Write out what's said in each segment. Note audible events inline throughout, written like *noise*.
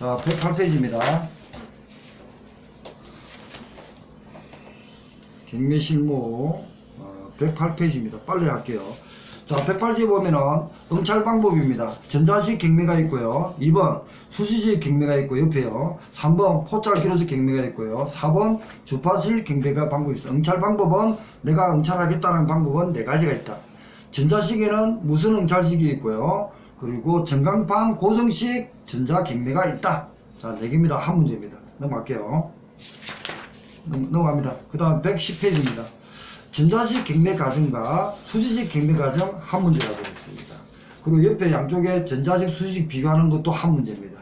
자, 108페이지입니다. 경매실무 어, 108페이지입니다. 빨리 할게요. 자, 108지 보면은 응찰 방법입니다. 전자식 경매가 있고요. 2번 수시식 경매가 있고 옆에요. 3번 포찰 기로식 경매가 있고요. 4번 주파실 경매가 방법이 있어. 응찰 방법은 내가 응찰하겠다는 방법은 네 가지가 있다. 전자식에는 무슨 응찰식이 있고요. 그리고 전광판 고정식 전자 경매가 있다. 자, 네 개입니다. 한 문제입니다. 넘어갈게요. 넘- 넘어갑니다. 그 다음 110페이지입니다. 전자식 경매 과정과 수지식 경매 과정 한 문제가 되겠습니다. 그리고 옆에 양쪽에 전자식 수지식 비교하는 것도 한 문제입니다.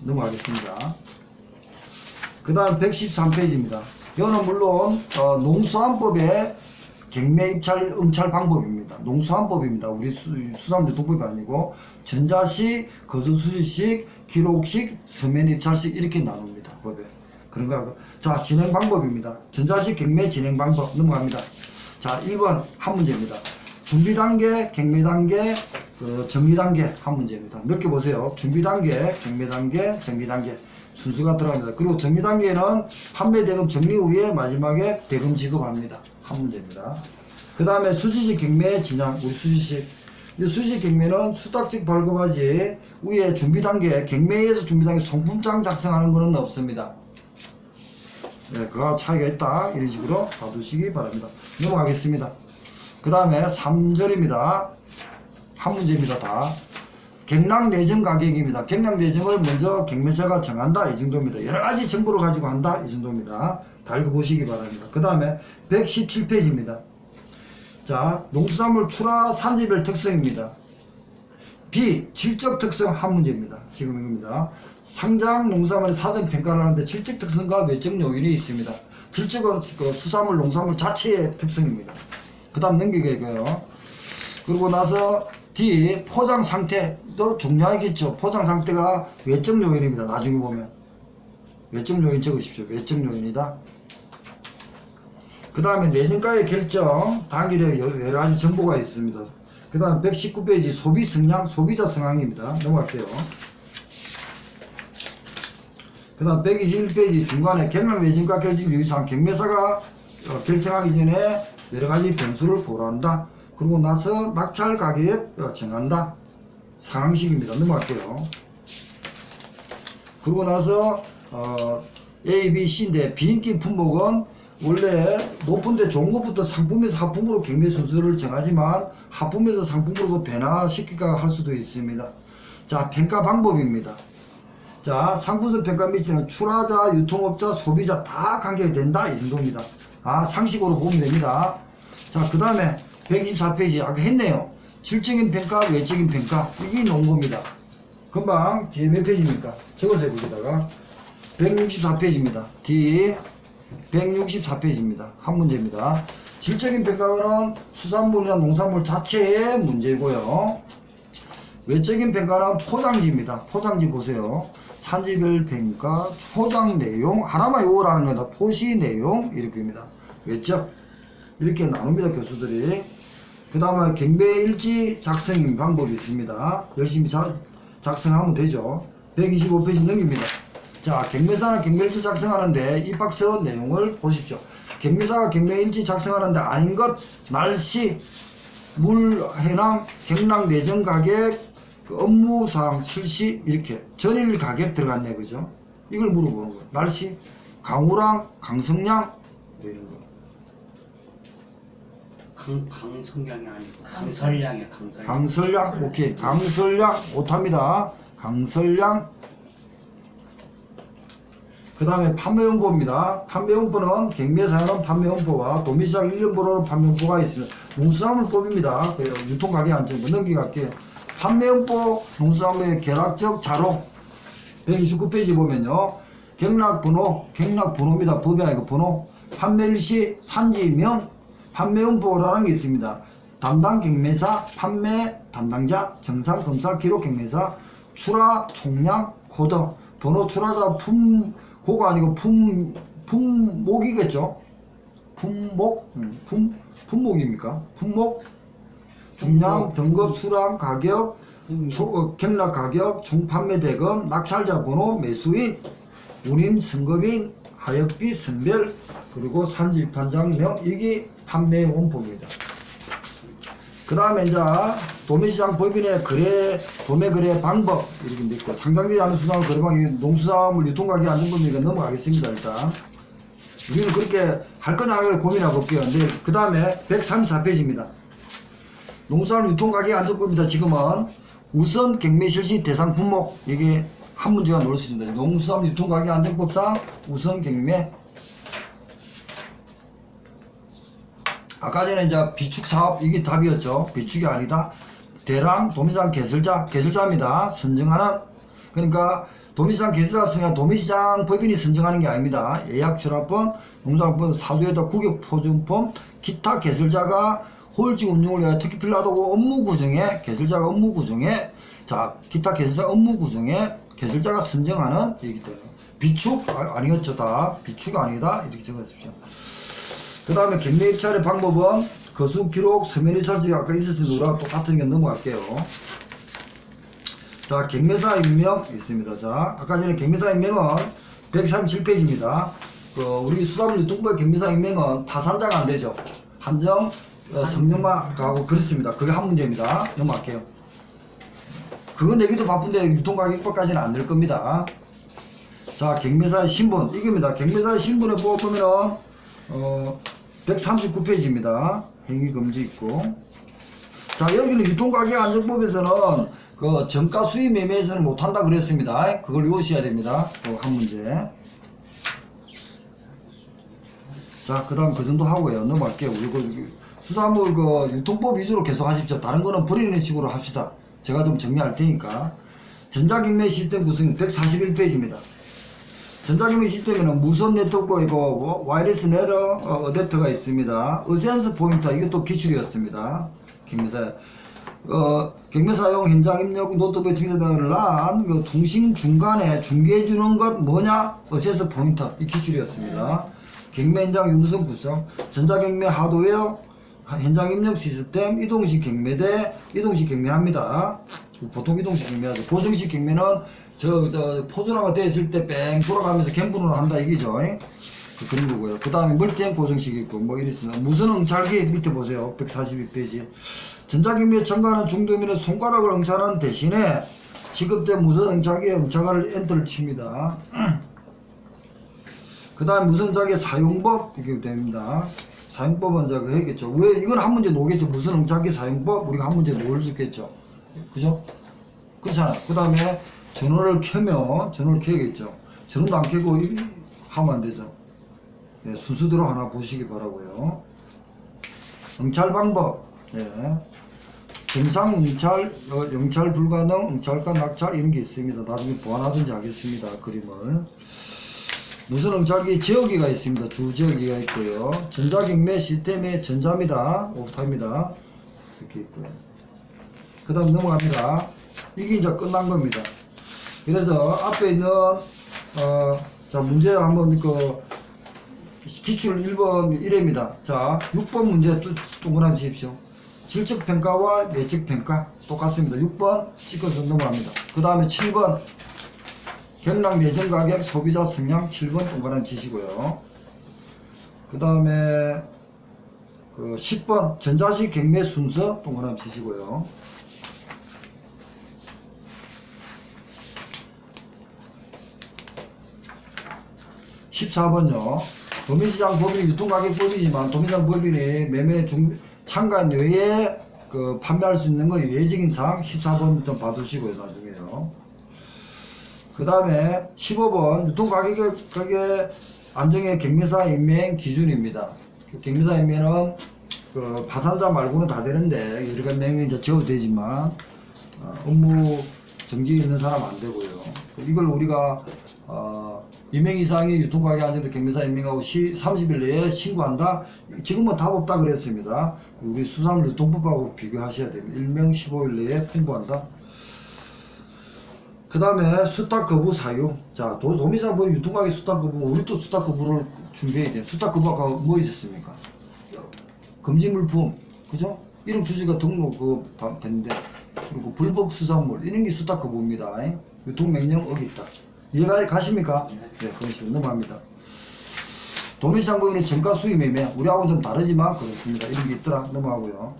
넘어가겠습니다. 그 다음 113페이지입니다. 이거는 물론 어, 농수환법의 경매 입찰 응찰 방법입니다. 농수환법입니다. 우리 수, 수산물 독법이 아니고 전자식, 거수수지식, 기록식, 서면 입찰식 이렇게 나눕니다. 법에. 그런가 하고. 자, 진행 방법입니다. 전자식 경매 진행 방법 넘어갑니다. 자, 1번 한 문제입니다. 준비 단계, 경매 단계, 그 정리 단계 한 문제입니다. 넓게 보세요. 준비 단계, 경매 단계, 정리 단계 순서가 들어갑니다. 그리고 정리 단계는 판매 대금 정리 후에 마지막에 대금 지급합니다. 한 문제입니다. 그 다음에 수지식 경매 진행, 우리 수지식. 이 수지식 경매는 수탁직 발급하지 위에 준비 단계, 경매에서 준비 단계 송품장 작성하는 것은 없습니다. 네, 그가 차이가 있다. 이런 식으로 봐두시기 바랍니다. 넘어가겠습니다. 그 다음에 3절입니다. 한 문제입니다. 다. 경락 내정 가격입니다. 경락 내정을 먼저 경매사가 정한다. 이 정도입니다. 여러 가지 정보를 가지고 한다. 이 정도입니다. 다 읽어보시기 바랍니다. 그 다음에 117페이지입니다. 자, 농수산물 출하 산지별 특성입니다. B. 질적 특성 한 문제입니다. 지금 이겁니다. 상장 농산물의 사전 평가를 하는데 질적 특성과 외적 요인이 있습니다. 질적은 그 수산물 농산물 자체의 특성입니다. 그 다음 넘기게고요. 그리고 나서 D. 포장 상태도 중요하겠죠. 포장 상태가 외적 요인입니다. 나중에 보면. 외적 요인 적으십시오. 외적 요인이다. 그 다음에 내정가의 결정, 단기에 여러 가지 정보가 있습니다. 그 다음 119페이지 소비 성향, 소비자 성향입니다. 넘어갈게요. 그 다음 121페이지 중간에 경락 내진가 결정 유의사항 경매사가 어, 결정하기 전에 여러 가지 변수를 고려한다. 그리고 나서 낙찰 가격 어, 정한다. 상황식입니다. 넘어갈게요. 그러고 나서 어, A, B, C인데 비인기 품목은 원래 높은데 좋은 것부터 상품에서 하품으로 경매 순서를 정하지만 하품에서 상품으로도 변화시키가 할 수도 있습니다. 자, 평가 방법입니다. 자, 상품성 평가 미치는 출하자, 유통업자, 소비자 다 관계가 된다. 이 정도입니다. 아, 상식으로 보면 됩니다. 자, 그 다음에 124페이지 아까 했네요. 질적인 평가, 외적인 평가 이게 놓은 겁니다. 금방 뒤에 몇 페이지입니까? 적으세요 거기다가 164페이지입니다. 뒤 164페이지입니다. 한 문제입니다. 질적인 평가는 수산물이나 농산물 자체의 문제고요. 외적인 평가는 포장지입니다. 포장지 보세요. 산지별 평가, 포장 내용, 하나만 요구하는 거다. 포시 내용, 이렇게입니다. 외적. 이렇게 나눕니다, 교수들이. 그 다음에 경배일지 작성 방법이 있습니다. 열심히 자, 작성하면 되죠. 125페이지 넘깁니다. 자, 경매사는 경매일지 작성하는데 이 박스 내용을 보십시오. 경매사가 경매일지 작성하는데 아닌 것, 날씨, 물, 해랑, 경락 내정 가격, 그 업무사항, 실시, 이렇게 전일 가격 들어갔네, 그죠? 이걸 물어보는 거예요. 날씨, 강우랑, 강성량, 뭐 이런 거. 강, 강성량이 아니고 강설량이야 강설량 강설량, 오케이. 강설량, 못합니다. 강설량. 그 다음에 판매용보입니다. 판매용보는 경매사는 판매용보와 도매시장 1년보로는 판매용보가 있습니다. 농수산물법입니다. 그 유통가격 안정부 넘기갈게요. 판매용보 농수산물의 결합적 자료 129페이지 보면요. 경락번호, 경락번호입니다. 법이 아니고 번호. 판매일시, 산지명, 판매용보라는 게 있습니다. 담당 경매사, 판매 담당자, 정상 검사, 기록 경매사, 출하, 총량, 코드, 번호 출하자 품, 고가 아니고 품, 품목이겠죠? 품목? 음, 품, 품목입니까? 품목? 중량, 등급, 수량, 가격, 초, 어, 경락 가격, 총 판매 대금, 낙찰자 번호, 매수인, 운임, 승급인, 하역비, 선별, 그리고 산지판장명, 이게 판매 원법입니다. 그 다음에 이제 도매시장 법인의 거래, 도매 거래 방법 이렇게 돼 있고 상장되지 않은 수산물 거래방이 농수산물 유통가격 안정법이니까 넘어가겠습니다 일단. 우리는 그렇게 할 거냐 안 거냐 고민하고 볼게요. 근데 그 다음에 134페이지입니다. 농수산물 유통가격 안정법입니다. 지금은 우선 경매 실시 대상 품목 이게 한 문제가 나올 수 있습니다. 농수산물 유통가격 안정법상 우선 경매 아까 전에 이제 비축 사업 이게 답이었죠. 비축이 아니다. 대랑 도매시장 개설자 개설자입니다. 선정하는 그러니까 도매시장 개설자 승인 도매시장 법인이 선정하는 게 아닙니다. 예약 출합본 농산품 사주에다 구격 포준품 기타 개설자가 호일증 운영을 위하여 특히 필요하다고 업무 구정에 개설자가 업무 구정에 자 기타 개설자 업무 구정에 개설자가 선정하는 얘기 때문에 비축 아, 아니었죠 다 비축 아니다 이렇게 적어주십시오. 그 다음에 경매 입찰의 방법은 거수 기록 서면 입찰지 아까 있었으니 우리가 똑같은 게 넘어갈게요. 자 경매사 임명 있습니다. 자 아까 전에 경매사 임명은 137페이지입니다. 그 우리 수산물 유통부의 경매사 임명은 파산자가 안 되죠. 한정 어, 성명만 가고 그렇습니다. 그게 한 문제입니다. 넘어갈게요. 그거 내기도 바쁜데 유통가격법까지는 안 될 겁니다. 자 경매사의 신분 이겁니다. 경매사의 신분에 보면은 어 139페이지입니다. 행위금지 있고. 자, 여기는 유통가격 안정법에서는 그 정가 수입 매매에서는 못한다 그랬습니다. 그걸 외우셔야 됩니다. 그한 문제. 자, 그 다음 그 정도 하고요. 넘어갈게요. 그 수산물 그 유통법 위주로 계속 하십시오. 다른 거는 버리는 식으로 합시다. 제가 좀 정리할 테니까. 전자경매 시스템 구성 141페이지입니다. 전자경매 시스템에는 무선 네트워크 이거 와이어리스 네러 어, 어댑터가 있습니다. 어센스 포인터 이것도 기출이었습니다. 경매사 어, 경매 사용 현장 입력 노트북 증거 등을 난 그 통신 중간에 중개해 주는 것 뭐냐 어센스 포인터 이 기출이었습니다. 경매 현장 유무선 구성 전자경매 하드웨어 현장 입력 시스템 이동식 경매대 이동식 경매합니다. 보통 이동식 경매하죠. 고정식 경매는 저, 저, 포준화가 되어 있을 때 뺑 돌아가면서 갱분을 한다, 이기죠. 그, 그런 거고요. 그 다음에 멀티행 고정식 있고, 뭐 이랬습니다. 무선 응찰기 밑에 보세요. 142페이지. 전자경매 첨가하는 중도면에 손가락을 응찰하는 대신에 지급된 무선 응찰기에 응찰가를 엔터를 칩니다. *clears throat* 그 다음 무선 응찰기 사용법, 이렇게 됩니다. 사용법은 제가 했겠죠. 왜, 이건 한 문제 놓겠죠. 무선 응찰기 사용법, 우리가 한 문제 놓을 수 있겠죠. 그죠? 그렇잖아요. 그 다음에 전원을 켜면 전원을 켜야겠죠. 전원도 안 켜고 이- 하면 안 되죠. 네, 순서대로 하나 보시기 바라고요. 응찰 방법. 네. 정상 응찰, 어, 영찰 불가능, 응찰과 낙찰 이런 게 있습니다. 나중에 보완하든지 하겠습니다. 그림을. 무슨 응찰기 지역기가 있습니다. 주 지역기가 있고요. 전자경매 시스템의 전자입니다. 옥타입니다. 이렇게 있고요. 그 다음 넘어갑니다. 이게 이제 끝난 겁니다. 그래서 앞에 있는, 어, 자, 문제 한번 그, 기출 1번 1회입니다. 자, 6번 문제 또 동그라미 치십시오. 질적 평가와 예측평가 똑같습니다. 6번 찍어서 넘어갑니다. 그 다음에 7번 경락 매정 가격 소비자 성향 7번 동그라미 치시고요. 그 다음에 그 10번 전자식 경매 순서 동그라미 치시고요. 14번요. 도매시장 법인이 유통가격법이지만 도매시장 법인이 매매 중 참관 외에 그 판매할 수 있는 거 예외적인 사항 14번 좀 봐두시고요 나중에요. 그 다음에 15번 유통가격 가격 안정의 경매사 임명 기준입니다. 그 경매사 임명은 그 파산자 말고는 다 되는데 여러 명이 이제 적어도 되지만 어, 업무 정지 있는 사람 안 되고요. 이걸 우리가 어, 임명 이상의 유통가격 안정된 경매사 임명하고 시, 30일 내에 신고한다. 지금은 답 없다 그랬습니다. 우리 수산물 유통법하고 비교하셔야 됩니다. 일명 15일 내에 통보한다. 그 다음에 수탁 거부 사유. 자, 도, 도미사 뭐 유통가격 수탁 거부, 우리 또 수탁 거부를 준비해야 돼요. 수탁 거부 아까 뭐 있었습니까? 금지 물품, 그죠? 1억 주지가 등록 그, 바- 됐는데, 그리고 불법 수산물 이런 게 수탁 거부입니다. 유통 명령 어겼다. 이해가 가십니까? 네, 그런 식으로 넘어갑니다. 도매시장 법인의 정가 수입 매매 우리하고 좀 다르지만 그렇습니다. 이런 게 있더라 넘어가고요.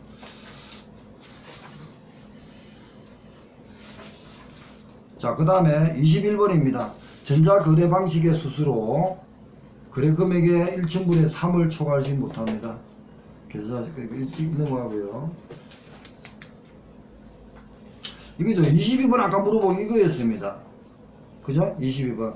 자, 그 다음에 21번입니다. 전자거래 방식의 수수로 거래 금액의 1천분의 3을 초과하지 못합니다. 계좌 넘어가고요. 이거죠. 22번 아까 물어본 이거였습니다. 그죠? 22번.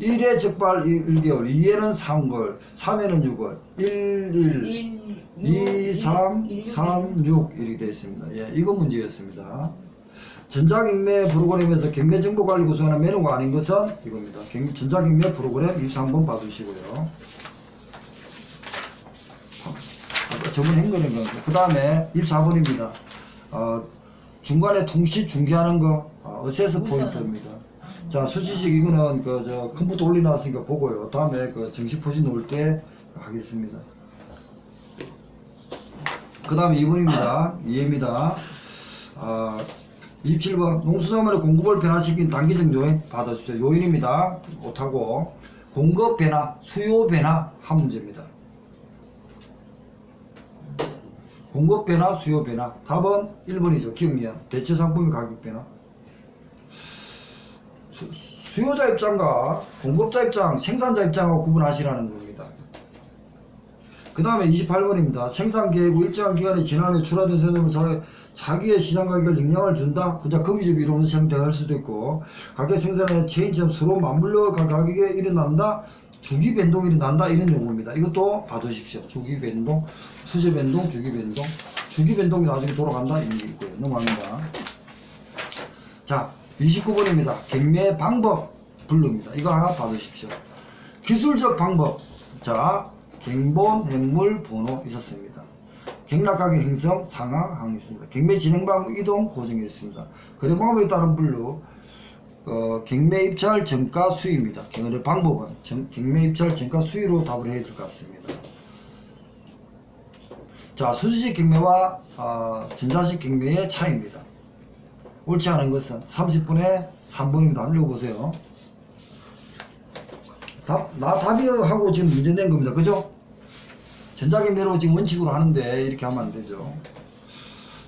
1에 적발 1개월, 2에는 3개월, 3에는 6월, 1, 1, 2, 3, 3, 6 이렇게 되어 있습니다. 예, 이거 문제였습니다. 전자경매 프로그램에서 경매정보관리 구성하는 메뉴가 아닌 것은 이겁니다. 경- 전자경매 프로그램 23번 봐주시고요. 아까 저번에 한 거는 거. 그 다음에 24번입니다. 어, 중간에 통시 중계하는 거, 어, 어세스 포인트입니다. 자, 수지식 이거는 그, 저, 컴퓨터 올려놨으니까 보고요. 다음에 그 정식 포지 놓을 때 하겠습니다. 그 다음에 2번입니다. 2회입니다. 아, 27번 농수산물의 공급을 변화시킨 단기적 요인 받아주세요. 요인입니다. 못하고 공급 변화, 수요 변화 한 문제입니다. 공급 변화, 수요 변화. 답은 1번이죠. 기억니요. 대체 상품의 가격 변화. 수, 수요자 입장과 공급자 입장, 생산자 입장하고 구분하시라는 겁니다. 그 다음에 28번입니다. 생산 계획 후 일정한 기간이 지난 후 출하된 자, 자기의 시장 가격을 영향을 준다. 그자 거기서 이루는 형태가 수도 있고 가격 생산의 체인처럼 서로 맞물려 가- 가격에 일어난다. 주기 변동이 일어난다. 이런 용어입니다. 이것도 봐두십시오. 주기 변동, 수제 변동, 주기 변동. 주기 변동이 나중에 돌아간다. 이런 게 있고요. 넘어갑니다. 자, 29번입니다. 경매 방법 분류입니다. 이거 하나 봐두십시오. 기술적 방법. 자, 갱본, 행물, 번호 있었습니다. 갱락가격 형성, 상황, 항 있습니다. 경매 진행 방법, 이동, 고정이 있습니다. 거래 방법에 따른 분류, 어, 경매 입찰, 정가, 수입니다. 거래 방법은 정- 경매 입찰, 정가, 수위로 답을 해야 될 것 같습니다. 자, 수지식 경매와 어, 전자식 경매의 차이입니다. 옳지 않은 것은 30분에 3번입니다. 한번 읽어보세요. 답, 나 답이 하고 지금 문제 낸 겁니다. 그죠? 전자경매로 지금 원칙으로 하는데 이렇게 하면 안 되죠.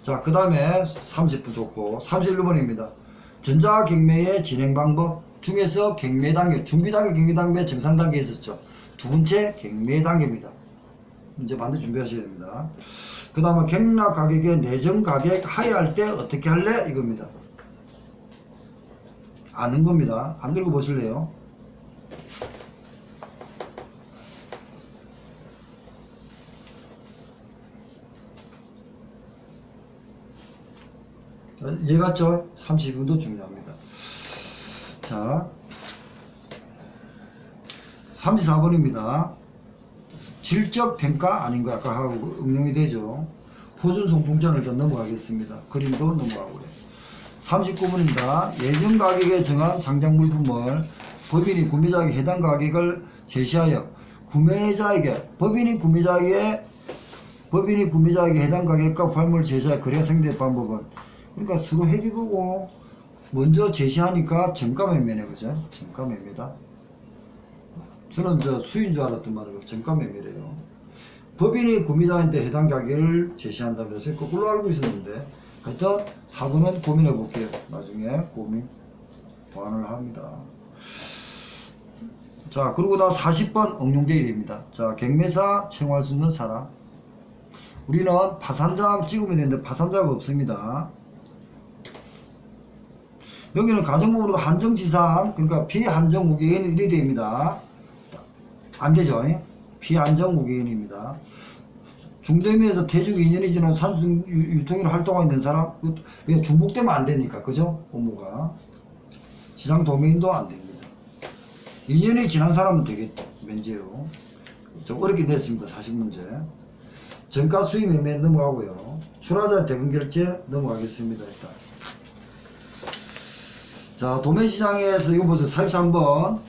자, 그 다음에 30분 좋고 31번입니다. 전자경매의 진행 방법 중에서 경매 단계, 준비 단계, 경매 단계, 정상 단계 있었죠. 두 번째 경매 단계입니다. 이제 반드시 준비하셔야 됩니다. 그 다음에 경락 가격의 내정 가격 하회할 때 어떻게 할래? 이겁니다. 아는 겁니다. 한번 읽어보실래요? 얘 같죠? 30분도 중요합니다. 자, 34번입니다. 질적 평가 아닌 거 아까 하고 응용이 되죠. 포준 송풍전을 일단 넘어가겠습니다. 그림도 넘어가고요. 39번입니다. 예정 가격에 정한 상장 물품을 법인이 구매자에게 해당 가격을 제시하여 구매자에게 법인이 구매자에게 법인이 구매자에게 해당 가격과 팔물 제시하여 거래가 성립된 방법은 그러니까 서로 협의 보고 먼저 제시하니까 정가 매매네 그죠? 정가 매매다. 저는 저 수인 줄 알았던 말이고 정가 매매래요. 법인이 구매자한테 해당 가격을 제시한다면서 거꾸로 알고 있었는데 하여튼 사고는 고민해 볼게요. 나중에 고민 보완을 합니다. 자 그리고 나 40번 응용대이 됩니다. 자 경매사 채용할 수 있는 사람 우리는 파산장 찍으면 되는데 파산자가 없습니다. 여기는 가정법으로 한정지상 그러니까 비한정 무게인 1이 됩니다. 안 되죠. 비안정 무게인입니다. 중대미에서 대중 2년이 지난 산수 유- 유통일 활동하고 있는 사람, 그- 왜 중복되면 안 되니까, 그죠? 업무가. 시장 도메인도 안 됩니다. 2년이 지난 사람은 되겠죠. 면제요. 좀 어렵게 냈습니다. 40문제. 정가 수입 매매 넘어가고요. 출하자 대금 결제 넘어가겠습니다. 일단. 자, 도매시장에서 이거 보세요. 43번.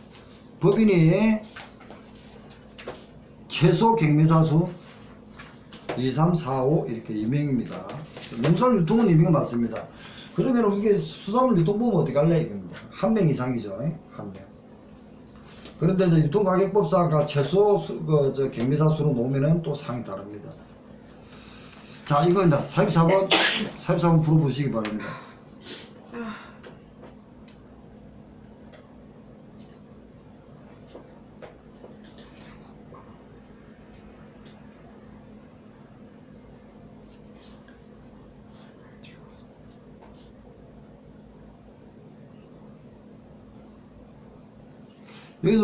법인이 최소 경매사 수 2, 3, 4, 5 이렇게 2명입니다. 농수산물 유통은 이게 맞습니다. 그러면 이게 수산물 유통 보면 어떻게 할래 이겁니다. 한 명 이상이죠. 한 명. 그런데 이제 유통가격법상과 최소 수, 그, 저 경매사 수로 놓으면은 또 상이 다릅니다. 자, 이거입니다. 44번, 44번 풀어보시기 바랍니다.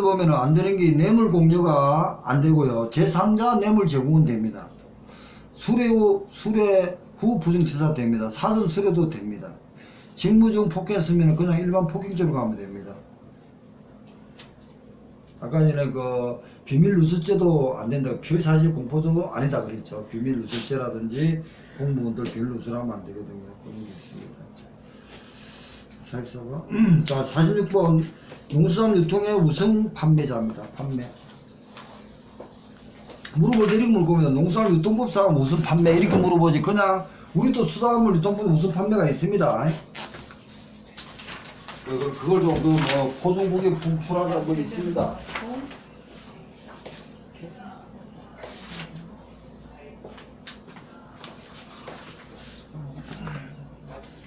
보면은 안 되는 게 뇌물 공여가 안 되고요. 제3자 뇌물 제공은 됩니다. 수뢰 후, 수뢰 후 부정치사 됩니다. 사전 수뢰도 됩니다. 직무 중 폭행했으면 그냥 일반 폭행죄로 가면 됩니다. 아까 전에 그 비밀 누설죄도 안 된다. 피의사실 공포도 아니다 그랬죠. 비밀 누설죄라든지 공무원들 비밀 누설하면 안 되거든요. 그런 게 있습니다. 44번. *clears throat* 자, 46번. 농수산 유통의 우선 판매자입니다. 판매. 물어볼 때 이렇게 물어보면 농수산 유통법상 무슨 판매 이렇게 물어보지 그냥 우리 또 수산물 유통법 무슨 판매가 있습니다. 그걸, 그걸 좀그 뭐 포종국에 분출하다 뭐 있습니다.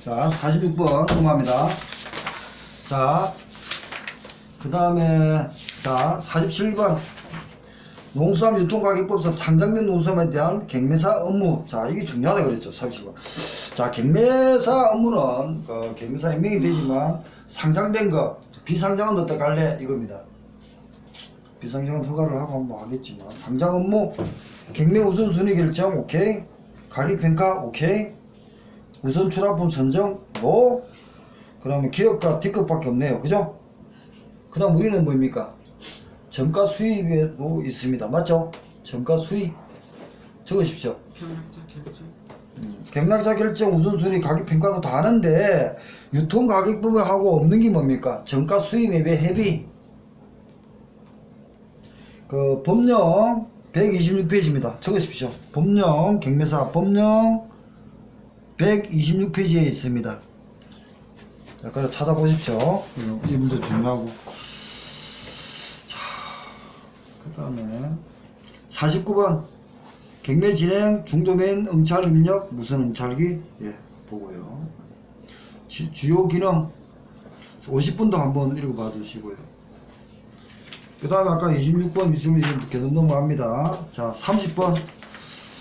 자, 46번 넘어갑니다. 자, 그 다음에, 자, 47번. 농수산 유통가격법상 상장된 농수산에 대한 경매사 업무. 자, 이게 중요하다 그랬죠. 30번. 자, 경매사 업무는, 그, 경매사 임명이 되지만, 상장된 거, 비상장은 어떡할래? 이겁니다. 비상장은 허가를 하고 한번 하겠지만, 상장 업무, 경매 우선순위 결정, 오케이. 가격 평가, 오케이. 우선 출하품 선정, 노. 그러면 기업가 D급밖에 없네요. 그죠? 그 다음 우리는 뭡니까? 정가 수입에도 있습니다. 맞죠? 정가 수입. 적으십시오. 경락자 결정. 음, 경락사 결정 우선순위 가격 평가도 다 하는데 유통 가격법에 하고 없는 게 뭡니까? 정가 수입 앱의 회비. 그 법령 126페이지입니다. 적으십시오. 법령 경매사 법령 126페이지에 있습니다. 약간 찾아보십시오. 이- 이 문제 중요하고. 자, 그 다음에 49번. 경매 진행 중도면 응찰 입력 무슨 응찰기. 예 보고요. 지- 주요 기능. 50분도 한번 읽어봐 주시고요. 그 다음에 아까 26번 지금 이제 계속 넘어갑니다. 자 30번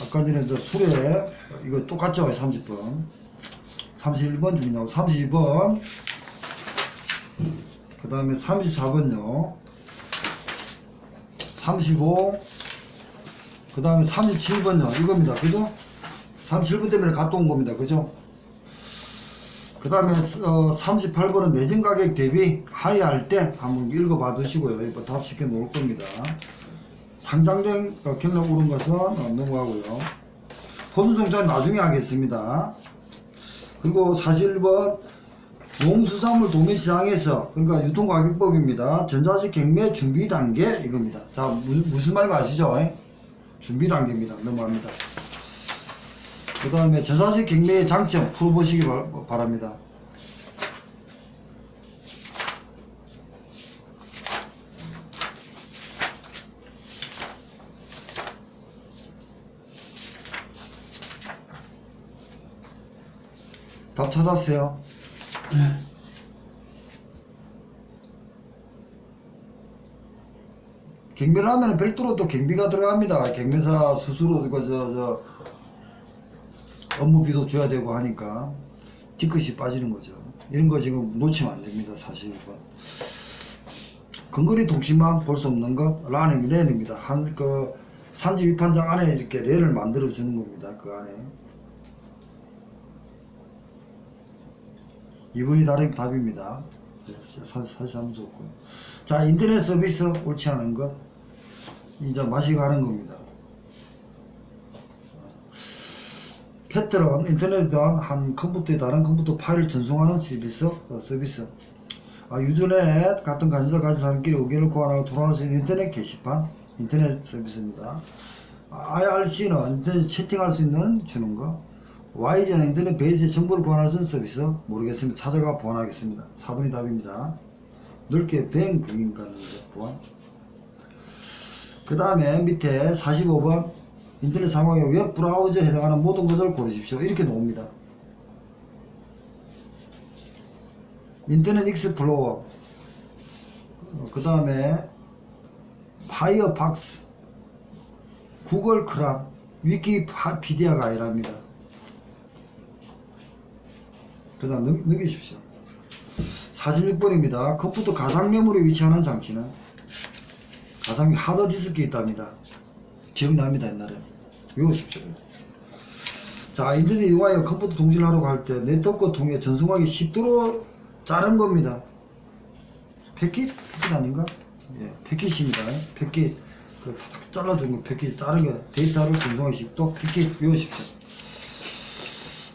아까 전에 저 수레 이거 똑같죠 30번 31번 중이나고 32번 그 다음에 34번요 35 그 다음에 37번요. 이겁니다. 그죠? 37번 때문에 갔다 온 겁니다. 그죠? 그 다음에 어, 38번은 매진 가격 대비 하회할 때 한번 읽어봐 두시고요. 이거 답시켜 놓을 겁니다. 상장된 어, 경력 오른 것은 어, 넘어가고요. 포수정찰 나중에 하겠습니다. 그리고 41번 농수산물 도매시장에서 그러니까 유통가격법입니다. 전자식 경매 준비 단계 이겁니다. 자 무, 무슨 말인지 아시죠? 준비 단계입니다. 넘어갑니다. 그 다음에 저사식 경매의 장점 풀어보시기 바, 바랍니다. 찾았어요? 경매를 하면 별도로 또 경비가 들어갑니다. 경매사 스스로 이거 저, 저 업무비도 줘야 되고 하니까 뒤끝이 빠지는 거죠. 이런 거 지금 놓치면 안 됩니다. 사실 이거. 근거리 통신만 볼 수 없는 것 라는 랜입니다. 한그 산지 위판장 안에 이렇게 랜을 만들어 주는 겁니다. 그 안에 2번이 다른 답입니다. 네, 사- 사실 한번 좋고요. 자, 인터넷 서비스 옳지 않은 것. 이제 맛이 가는 겁니다. 패트런 인터넷에 대한 한 컴퓨터에 다른 컴퓨터 파일을 전송하는 서비스, 어, 서비스. 아, 유저넷 같은 관심사 가진 사람끼리 의견을 교환하고 토론할 수 있는 인터넷 게시판, 인터넷 서비스입니다. 아, IRC는 인터넷 채팅할 수 있는 주는 거. YG는 인터넷 베이스에 정보를 보완할 수 있는 서비스 모르겠습니다. 찾아가 보완하겠습니다. 4번이 답입니다. 넓게 밴 공인 가는 보완. 그 다음에 밑에 45번 인터넷 사용하기 웹 브라우저에 해당하는 모든 것을 고르십시오. 이렇게 나옵니다. 인터넷 익스플로어 그 다음에 파이어박스 구글 크람 위키피디아가 아니랍니다. 그 다음 넘, 넘기십시오. 46번입니다. 컴퓨터 가상 메모리에 위치하는 장치는 가상 하드 디스크에 있답니다. 기억납니다 옛날에 외우십시오. 자 인터넷 이용하여 컴퓨터 동시를 하려고 할 때 네트워크 통해 전송하기 쉽도록 자른 겁니다. 패킷? 패킷 아닌가? 예, 패킷입니다. 패킷. 그 잘라준 거 패킷 거 데이터를 전송하기 쉽도록 패킷 외우십시오.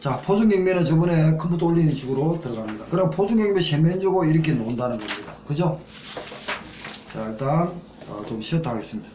자, 포중경매는 저번에 컴퓨터 올리는 식으로 들어갑니다. 그럼 포중경매 세면 주고 이렇게 놓는다는 겁니다. 그죠? 자, 일단 어, 좀 쉬었다 하겠습니다.